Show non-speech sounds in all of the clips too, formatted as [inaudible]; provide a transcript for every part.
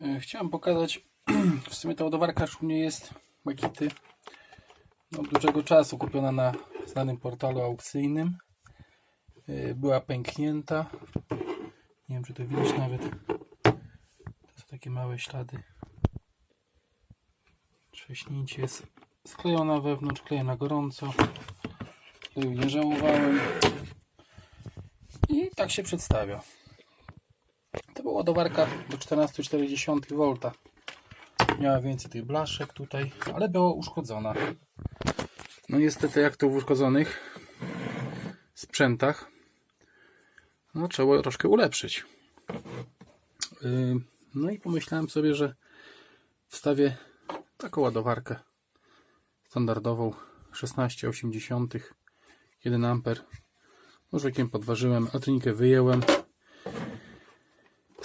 E, Chciałem pokazać, [clears throat] w sumie ta ładowarka już u mnie jest Makity no, od dużego czasu kupiona na znanym portalu aukcyjnym. E, Była pęknięta. Nie wiem, czy to widać nawet. To są takie małe ślady. Trześnięcie jest sklejona wewnątrz, kleję na gorąco. Kleju nie żałowałem. I tak się przedstawia. Ładowarka do 14,4 V. Miała więcej tych blaszek tutaj, ale była uszkodzona. No niestety jak to w uszkodzonych sprzętach, no trzeba troszkę ulepszyć. Yy, No i pomyślałem sobie, że wstawię taką ładowarkę standardową 16,8 1 A. Nożykiem podważyłem, elektronikę wyjęłem.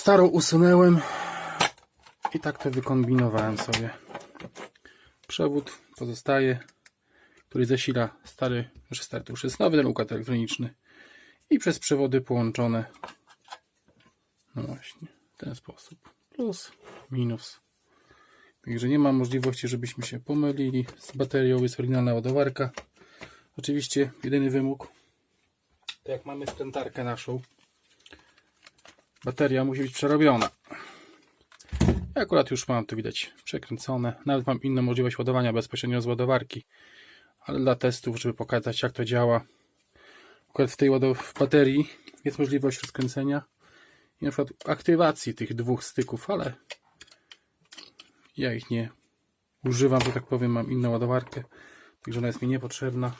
Starą usunęłem i tak to wykombinowałem sobie. Przewód pozostaje, który zasila stary, znaczy stary to już jest nowy ten układ elektroniczny i przez przewody połączone. No właśnie, w ten sposób. Plus, minus. Także nie ma możliwości, żebyśmy się pomylili z baterią. Jest oryginalna ładowarka. Oczywiście jedyny wymóg, to jak mamy skrętarkę naszą, bateria musi być przerobiona. Ja akurat już mam to widać przekręcone. Nawet mam inną możliwość ładowania bezpośrednio z ładowarki. Ale dla testów, żeby pokazać jak to działa. Akurat w tej ładow- baterii jest możliwość rozkręcenia i na przykład aktywacji tych dwóch styków, ale ja ich nie używam, że tak powiem, mam inną ładowarkę, także ona jest mi niepotrzebna.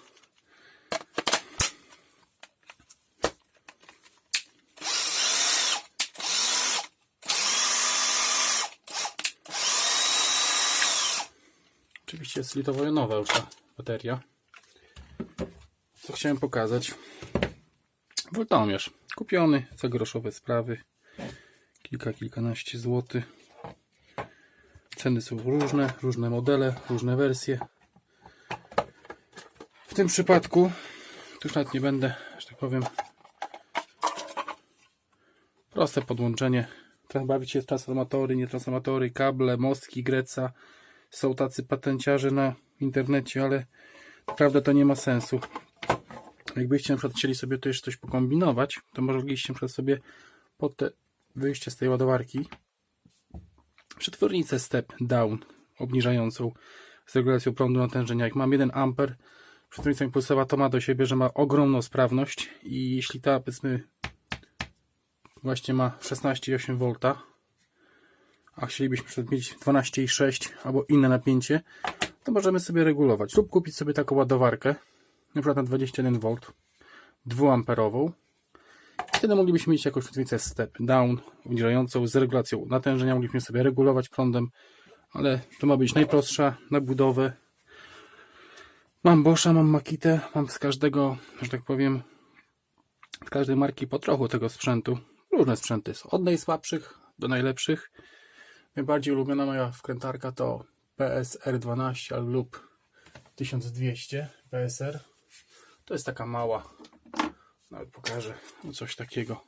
Oczywiście jest litowo-jonowa już ta bateria. Co chciałem pokazać? Woltomierz. Kupiony za groszowe sprawy. Kilka, kilkanaście złotych. Ceny są różne, różne modele, różne wersje. W tym przypadku, już nawet nie będę, że tak powiem, proste podłączenie. Bawić się w transformatory, nie transformatory, kable, mostki, greca. Są tacy patenciarze na internecie, ale naprawdę to nie ma sensu. Jakbyście na przykład chcieli sobie tu jeszcze coś pokombinować, to mogliście na sobie pod te wyjście z tej ładowarki przetwornicę step down obniżającą z regulacją prądu natężenia. Jak mam 1 A przetwornica impulsowa to ma do siebie, że ma ogromną sprawność i jeśli ta powiedzmy właśnie ma 16,8 V a chcielibyśmy mieć 12,6 albo inne napięcie to możemy sobie regulować lub kupić sobie taką ładowarkę na przykład na 21 V 2 amperową Wtedy moglibyśmy mieć jakąś różnicę step down, obniżającą z regulacją natężenia. Moglibyśmy sobie regulować prądem, ale to ma być najprostsza na budowę. Mam Boscha, mam Makitę, mam z każdego, że tak powiem, z każdej marki po trochu tego sprzętu. Różne sprzęty są, od najsłabszych do najlepszych. Najbardziej ulubiona moja wkrętarka to PSR12 lub 1200 PSR. To jest taka mała nawet pokażę no coś takiego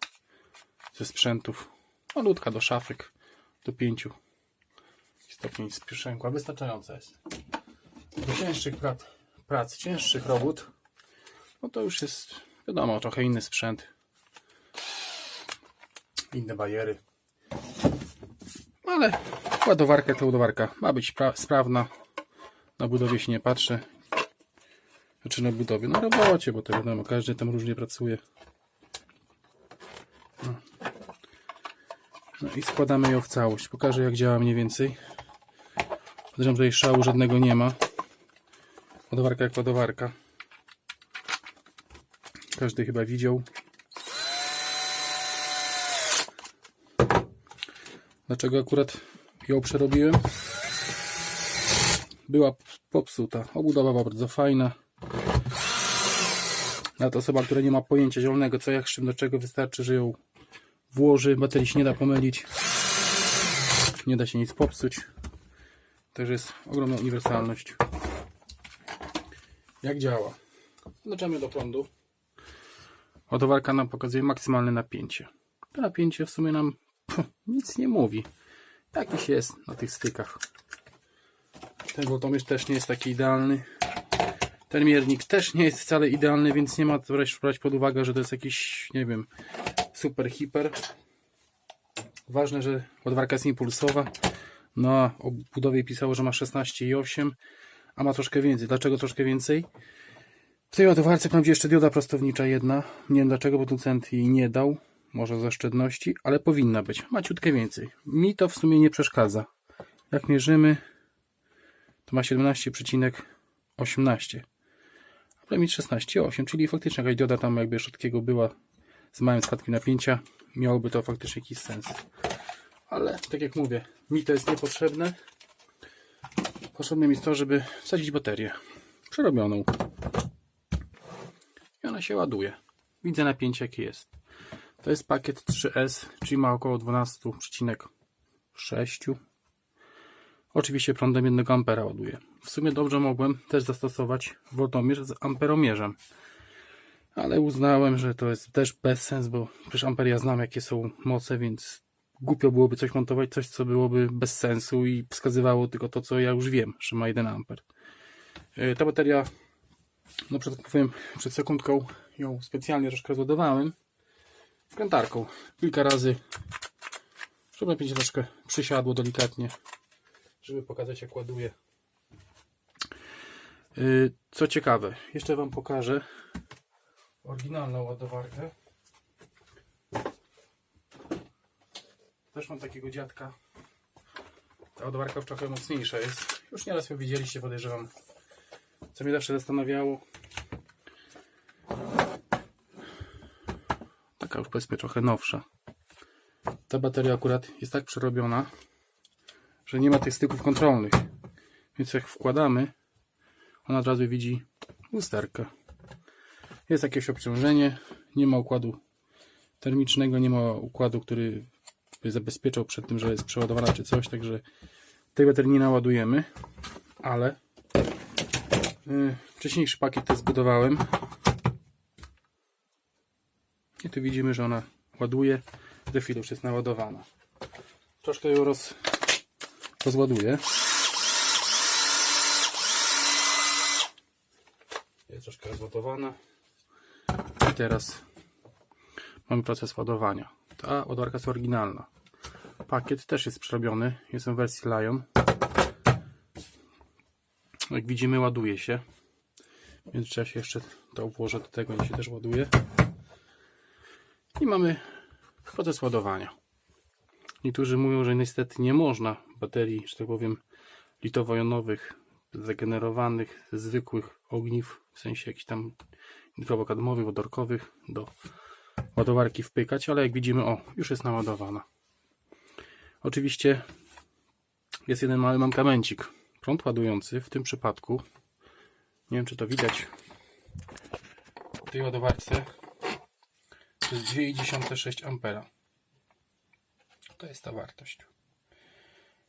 ze sprzętów. Malutka do szafek do 5 stopni spieszękła. Wystarczająca jest. Do cięższych prac, prac, cięższych robót, no to już jest wiadomo, trochę inny sprzęt. Inne bajery. Ale ładowarka to ładowarka. Ma być pra- sprawna. Na budowie się nie patrzę. Znaczy na budowie, na robocie, bo to wiadomo, każdy tam różnie pracuje. No. no i składamy ją w całość. Pokażę jak działa mniej więcej. Podejrzewam, tutaj szału żadnego nie ma. Ładowarka jak ładowarka. Każdy chyba widział. Dlaczego akurat ją przerobiłem? Była popsuta. Obudowa była bardzo fajna. Nawet osoba, która nie ma pojęcia zielonego, co jak czym do czego, wystarczy, że ją włoży. Baterii się nie da pomylić. Nie da się nic popsuć. Także jest ogromna uniwersalność. Jak działa? Włączamy do prądu. Ładowarka nam pokazuje maksymalne napięcie. To napięcie w sumie nam nic nie mówi. jakiś jest na tych stykach. Ten voltomierz też nie jest taki idealny. Ten miernik też nie jest wcale idealny, więc nie ma co brać, pod uwagę, że to jest jakiś, nie wiem, super hiper. Ważne, że ładowarka jest impulsowa. Na obudowie pisało, że ma 16,8, a ma troszkę więcej. Dlaczego troszkę więcej? W tej ładowarce będzie jeszcze dioda prostownicza jedna. Nie wiem dlaczego producent jej nie dał. Może z oszczędności, ale powinna być. Maciutkę więcej. Mi to w sumie nie przeszkadza. Jak mierzymy, to ma 17,18. A mieć 16,8, czyli faktycznie jakaś dioda tam jakby szybkiego była z małym spadkiem napięcia. Miałoby to faktycznie jakiś sens. Ale tak jak mówię, mi to jest niepotrzebne. Potrzebne mi jest to, żeby wsadzić baterię przerobioną. I ona się ładuje. Widzę napięcie jakie jest. To jest pakiet 3S, czyli ma około 12,6. Oczywiście prądem 1 ampera ładuje. W sumie dobrze mogłem też zastosować voltomierz z amperomierzem. Ale uznałem, że to jest też bez sens, bo przecież amper ja znam jakie są moce, więc głupio byłoby coś montować, coś co byłoby bez sensu i wskazywało tylko to, co ja już wiem, że ma 1 amper. Yy, Ta bateria, no przed, powiem, przed sekundką ją specjalnie troszkę rozładowałem wkrętarką. Kilka razy, żeby napięcie troszkę przysiadło delikatnie, żeby pokazać jak ładuje. Yy, Co ciekawe, jeszcze Wam pokażę oryginalną ładowarkę. Też mam takiego dziadka. Ta ładowarka już trochę mocniejsza jest. Już nieraz ją widzieliście, podejrzewam. Co mnie zawsze zastanawiało. Już powiedzmy trochę nowsza. Ta bateria akurat jest tak przerobiona, że nie ma tych styków kontrolnych. Więc jak wkładamy, ona od razu widzi lusterkę. Jest jakieś obciążenie, nie ma układu termicznego, nie ma układu, który by zabezpieczał przed tym, że jest przeładowana czy coś, także tej baterii nie naładujemy, ale yy, wcześniejszy pakiet zbudowałem i tu widzimy, że ona ładuje, za chwilę już jest naładowana. Troszkę ją roz, rozładuję. Jest troszkę rozładowana. I teraz mamy proces ładowania. Ta ładowarka jest oryginalna. Pakiet też jest przerobiony. Jest w wersji Lion. Jak widzimy ładuje się. Trzeba się jeszcze to włożę do tego, niech się też ładuje. I mamy proces ładowania. Niektórzy mówią, że niestety nie można baterii, że tak powiem, litowo-jonowych, zregenerowanych, zwykłych ogniw, w sensie jakichś tam nitrowokadmowych, wodorkowych do ładowarki wpykać, ale jak widzimy, o, już jest naładowana. Oczywiście jest jeden mały mankamencik. Prąd ładujący w tym przypadku, nie wiem czy to widać w tej ładowarce, to jest 2,6 ampera. To jest ta wartość.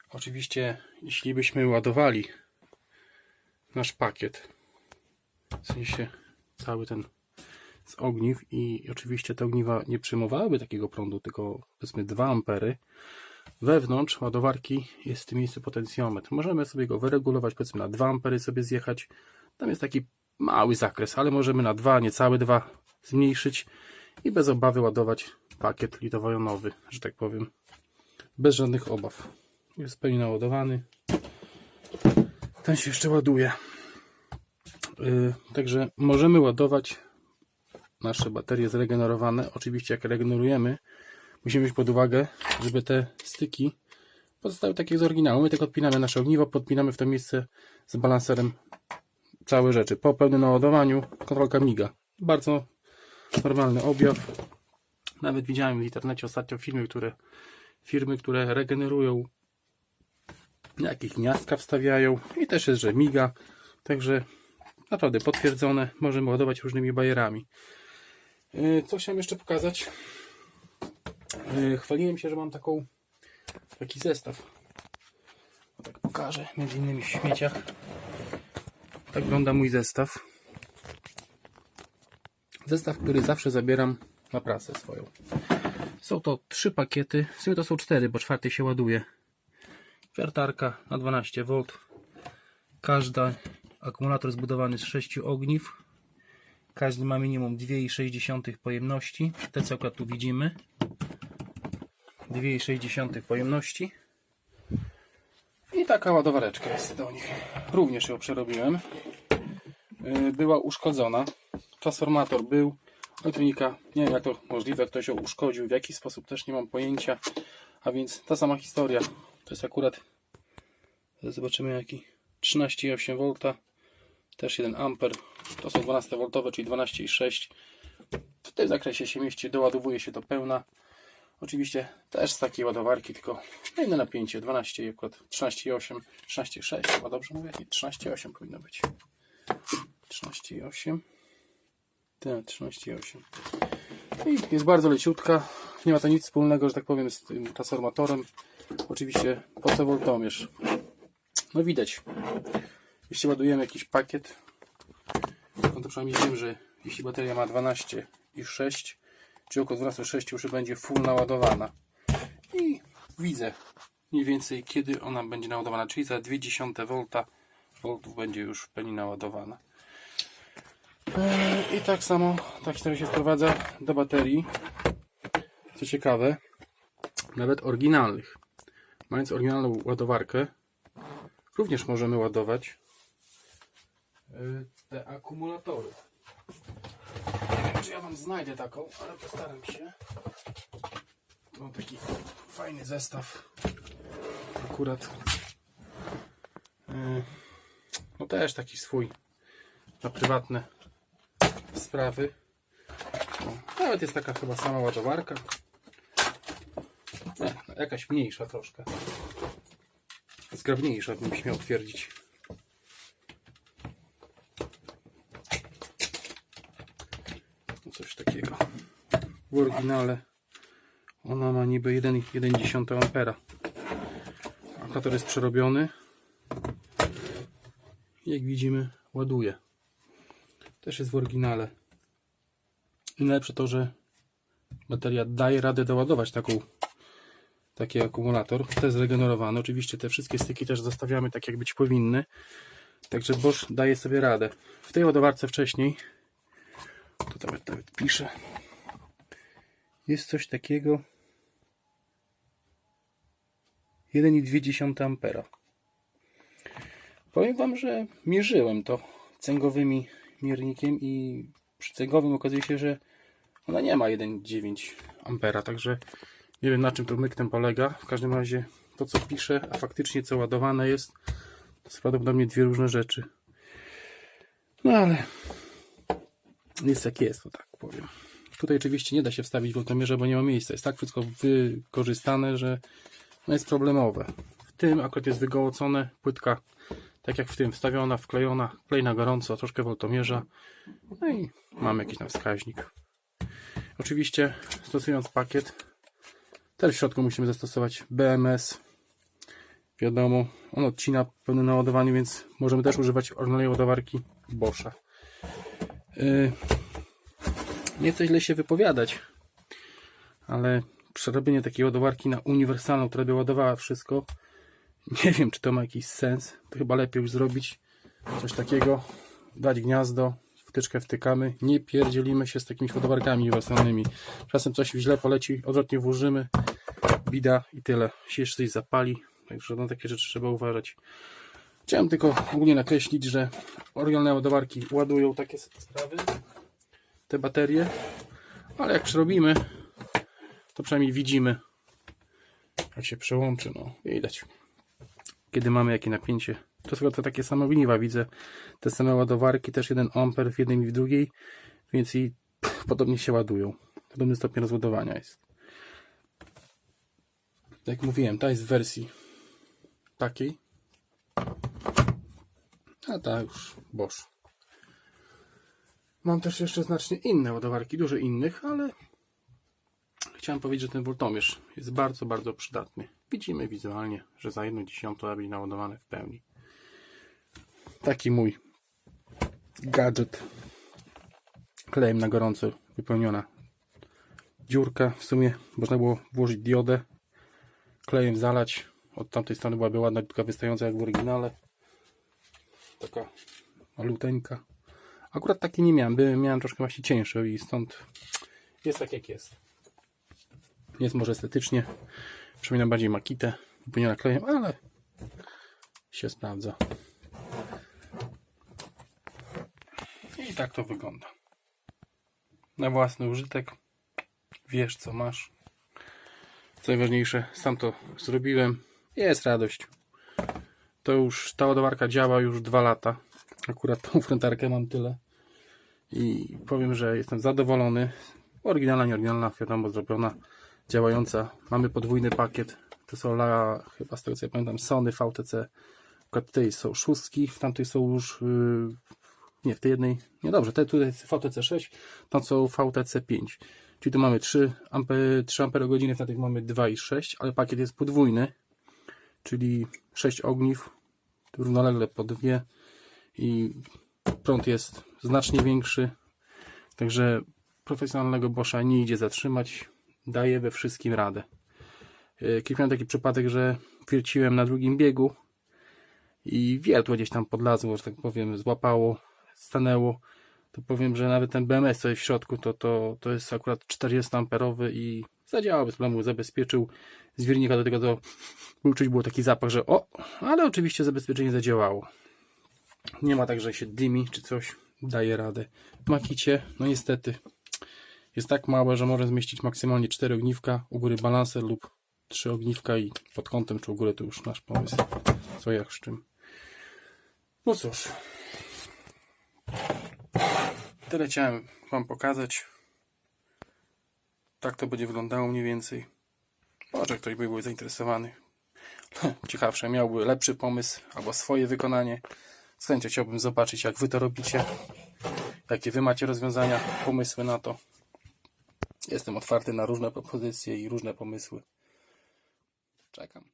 Oczywiście, jeśli byśmy ładowali nasz pakiet, w sensie cały ten z ogniw i oczywiście te ogniwa nie przyjmowałyby takiego prądu, tylko powiedzmy 2 ampery. Wewnątrz ładowarki jest w tym miejscu potencjometr. Możemy sobie go wyregulować, powiedzmy na 2 ampery sobie zjechać. Tam jest taki mały zakres, ale możemy na 2, niecałe 2 zmniejszyć i bez obawy ładować pakiet litowo-jonowy, że tak powiem. Bez żadnych obaw. Jest w pełni naładowany. Ten się jeszcze ładuje. Yy, także możemy ładować nasze baterie zregenerowane. Oczywiście jak regenerujemy, musimy wziąć pod uwagę, żeby te styki pozostały takie z oryginału. My tylko odpinamy nasze ogniwo, podpinamy w to miejsce z balanserem całe rzeczy. Po pełnym naładowaniu kontrolka miga. Bardzo normalny objaw. Nawet widziałem w internecie ostatnio filmy, które firmy, które regenerują jakieś gniazdka wstawiają i też jest, że miga. Także naprawdę potwierdzone. Możemy ładować różnymi bajerami. Yy, Co chciałem jeszcze pokazać? Yy, Chwaliłem się, że mam taką taki zestaw. O, tak pokażę, między innymi w śmieciach. Tak wygląda mój zestaw. Zestaw, który zawsze zabieram na pracę swoją. Są to trzy pakiety, w sumie to są cztery, bo czwarty się ładuje. Wiertarka na 12V. Każdy akumulator zbudowany z 6 ogniw. Każdy ma minimum 2,6 pojemności. Te co akurat tu widzimy. 2,6 pojemności. I taka ładowareczka jest do nich. Również ją przerobiłem. Yy, Była uszkodzona. Transformator był. Elektronika, nie wiem jak to możliwe, ktoś ją uszkodził, w jaki sposób też nie mam pojęcia. A więc ta sama historia. To jest akurat, zobaczymy jaki, 13,8 V, też 1 A. To są 12 V, czyli 12,6. W tym zakresie się mieści, doładowuje się do pełna. Oczywiście też z takiej ładowarki, tylko inne napięcie, 12 i akurat 13,8, 13,6, chyba dobrze mówię? Nie, 13,8 powinno być. 13,8. Tak, 13,8. I jest bardzo leciutka. Nie ma to nic wspólnego, że tak powiem, z tym transformatorem. Oczywiście po co voltomierz? No widać. Jeśli ładujemy jakiś pakiet, no to przynajmniej wiem, że jeśli bateria ma 12 i 6, czy około 12,6 już będzie full naładowana. I widzę mniej więcej kiedy ona będzie naładowana, czyli za 0,2 V voltów będzie już w pełni naładowana. Eee, I tak samo ta historia się sprowadza do baterii. Co ciekawe, nawet oryginalnych. Mając oryginalną ładowarkę, również możemy ładować eee, te akumulatory. Czy ja Wam znajdę taką, ale postaram się. Mam taki fajny zestaw. Akurat. Eee, No też taki swój na prywatne sprawy. Nawet jest taka chyba sama ładowarka. Nie, no, jakaś mniejsza troszkę. Zgrabniejsza bym śmiał twierdzić. No coś takiego. W oryginale ona ma niby 1,1 ampera. Akumulator jest przerobiony. Jak widzimy ładuje. Też jest w oryginale. I najlepsze to, że bateria daje radę doładować taką, taki akumulator. To jest zregenerowany. Oczywiście te wszystkie styki też zostawiamy tak jak być powinny. Także Bosch daje sobie radę. W tej ładowarce wcześniej, to nawet, nawet piszę, jest coś takiego 1,2 ampera. Powiem Wam, że mierzyłem to cęgowymi miernikiem i przy cęgowym okazuje się, że ona nie ma 1,9 ampera, także nie wiem na czym to myk ten polega. W każdym razie to co pisze, a faktycznie co ładowane jest, to są prawdopodobnie dwie różne rzeczy. No ale jest jak jest, to tak powiem. Tutaj oczywiście nie da się wstawić voltomierza, bo nie ma miejsca. Jest tak wszystko wykorzystane, że no jest problemowe. W tym akurat jest wygołocone płytka tak jak w tym, wstawiona, wklejona, klej na gorąco, troszkę voltomierza. No i mamy jakiś tam wskaźnik. Oczywiście stosując pakiet, też w środku musimy zastosować BMS. Wiadomo, on odcina pełne naładowanie, więc możemy też używać oryginalnej ładowarki Boscha. Yy, nie chcę źle się wypowiadać, ale przerobienie takiej ładowarki na uniwersalną, która by ładowała wszystko, [laughs] nie wiem, czy to ma jakiś sens. To chyba lepiej już zrobić coś takiego, dać gniazdo, wtyczkę wtykamy, nie pierdzielimy się z takimi ładowarkami uniwersalnymi. Czasem coś źle poleci, odwrotnie włożymy, bida i tyle. Jeszcze coś zapali, także na takie rzeczy trzeba uważać. Chciałem tylko ogólnie nakreślić, że oryginalne ładowarki ładują takie sprawy, te baterie, ale jak przerobimy, to przynajmniej widzimy, jak się przełączy, no widać kiedy mamy jakie napięcie. To są to takie same ogniwa, widzę te same ładowarki, też 1 A w jednej i w drugiej, więc i pff, podobnie się ładują. Podobny stopień rozładowania jest. Jak mówiłem, ta jest w wersji takiej, a ta już Bosch. Mam też jeszcze znacznie inne ładowarki, dużo innych, ale chciałem powiedzieć, że ten voltomierz jest bardzo, bardzo przydatny. Widzimy wizualnie, że za 1 dziesiątą będzie naładowane w pełni. Taki mój gadżet. Klejem na gorąco wypełniona dziurka. W sumie można było włożyć diodę, klejem zalać, Od tamtej strony byłaby ładna, tylko wystająca jak w oryginale. Taka maluteńka. Akurat takiej nie miałem, by miałem troszkę właśnie cieńsze i stąd jest tak jak jest. Jest może estetycznie, przypomina bardziej makitę, wypełniona klejem, ale się sprawdza. I tak to wygląda. Na własny użytek. Wiesz co masz. Co najważniejsze, sam to zrobiłem. Jest radość. To już ta ładowarka działa już dwa lata. Akurat tą frontarkę mam tyle. I powiem, że jestem zadowolony. Oryginalna, nie oryginalna, wiadomo, zrobiona, działająca. Mamy podwójny pakiet. To są la, chyba z tego co ja pamiętam, Sony VTC. Tutaj są szóstki, w tamtej są już yy, nie, w tej jednej, nie dobrze, te tutaj VTC 6, tam są VTC 5. Czyli tu mamy 3 ampery, 3 ampery godziny, w tamtych mamy 2,6, ale pakiet jest podwójny, czyli 6 ogniw, równolegle po dwie i prąd jest znacznie większy, także profesjonalnego Boscha nie idzie zatrzymać, daje we wszystkim radę. Kiedyś miałem taki przypadek, że wierciłem na drugim biegu i wiertło gdzieś tam podlazło, że tak powiem, złapało, stanęło, to powiem, że nawet ten BMS, co jest w środku, to, to, to jest akurat 40 amperowy i zadziałał bez problemu, zabezpieczył zwiernika do tego, to był czuć było taki zapach, że o, ale oczywiście zabezpieczenie zadziałało. Nie ma tak, że się dymi czy coś, daje radę. W makicie, no niestety, jest tak małe, że może zmieścić maksymalnie 4 ogniwka, u góry balanser lub 3 ogniwka i pod kątem czy u góry to już nasz pomysł, co jak z czym. No cóż, Tyle chciałem Wam pokazać. Tak to będzie wyglądało mniej więcej. Może ktoś by był zainteresowany. [laughs] Ciekawsze, miałby lepszy pomysł albo swoje wykonanie. Z chciałbym zobaczyć, jak Wy to robicie. Jakie Wy macie rozwiązania, pomysły na to. Jestem otwarty na różne propozycje i różne pomysły. Czekam.